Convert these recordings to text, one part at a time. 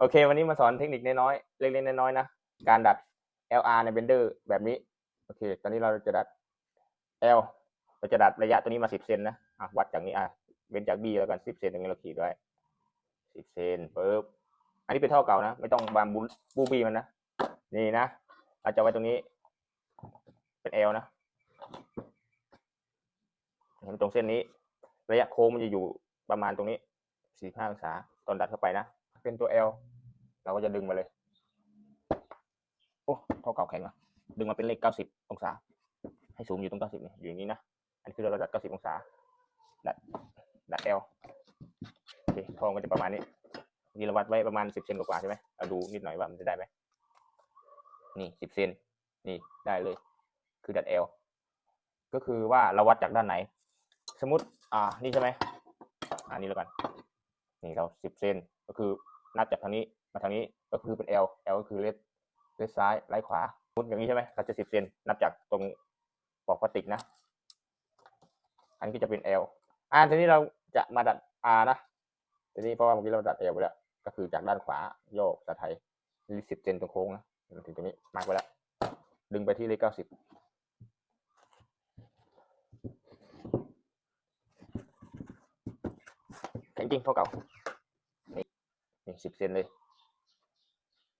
โอเค วันนี้มาสอนเทคนิคน้อยๆเล็กๆน้อยๆนะ การดัด LR ใน Blender แบบนี้ โอเค ตอนนี้เราจะดัด L เราจะดัดระยะตัวนี้มาสิบเซนนะอะวัดจากนี้อะเว้นจาก B แล้วกันสิบเซนตรงนี้เราขีดไว้สิบเซนปึ๊บอันนี้เป็นท่าเก่านะ ไม่ต้องบามบูบูบีมันนะ นี่นะเราจะไว้ตรงนี้ เป็น L นะเห็นตรงเส้นนี้ ระยะโค้งมันจะอยู่ประมาณตรงนี้สี่ห้าองศาตอนดัดเข้าไปนะ เป็นตัว L เราก็จะดึงมาเลย โอ้ท่าเก่าแข็งอะดึงมาเป็นเลขเก้าสิบองศา ให้สูงอยู่ตรงเก้าสิบนี่อยู่อย่างนี้นะ อันนี้คือเราดัดเก้าสิบองศา ดัด ดัด L โอเคทองก็จะประมาณนี้นี่เราวัดไว้ประมาณสิบเซนกว่าใช่ไหมเราดูนิดหน่อยว่ามันจะได้ไหม นี่สิบเซน นี่ได้เลย คือดัด L ก็คือว่าเราวัดจากด้านไหน สมมติ อ่า นี่ใช่ไหมอ่านี่แล้วกัน นี่เราสิบเซน ก็คือนับจากทางนี้ มาทางนี้ก็คือเป็น L L ก็คือเลสเลสซ้ายไล่ขวาสมมุดอย่างนี้ใช่ไหมเราจะสิบเซนนับจากตรงปอกพลาสติกนะ อันนี้ก็จะเป็น L อ่าทีนี้เราจะมาดัด R นะทีนี้เพราะว่าเมื่อกี้เราดัด L ไปแล้วก็คือจากด้านขวาโยกสะไทยสิบเซนตรงโค้งนะถึงตรงนี้มาร์กไว้แล้วดึงไปที่เลขเก้าสิบแข็งจริงเท่าเก่านี่สิบเซนเลย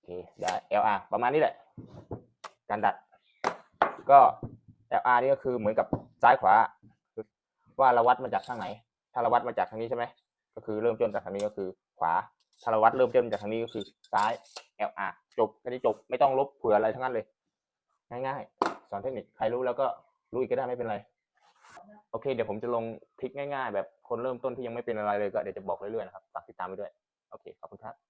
เคได้ LR ประมาณนี้แหละ การดัด ก็ LR นี่ก็คือเหมือนกับซ้ายขวา ว่าเราวัดมาจากทางไหน ถ้าเราวัดมาจากทางนี้ใช่ไหมก็คือเริ่มต้นจากทางนี้ก็คือขวา ถ้าเราวัดเริ่มต้นจากทางนี้ก็คือซ้าย LR จบแค่นี้จบไม่ต้องลบเผื่ออะไรทั้งนั้นเลย ง่ายๆ สอนเทคนิคใครรู้แล้วก็รู้อีกก็ได้ไม่เป็นไรโอเค เดี๋ยวผมจะลงทริคง่ายๆ แบบคนเริ่มต้นที่ยังไม่เป็นอะไรเลยก็เดี๋ยวจะบอกเรื่อยๆนะครับฝากติดตามไปด้วย โอเค ขอบคุณครับ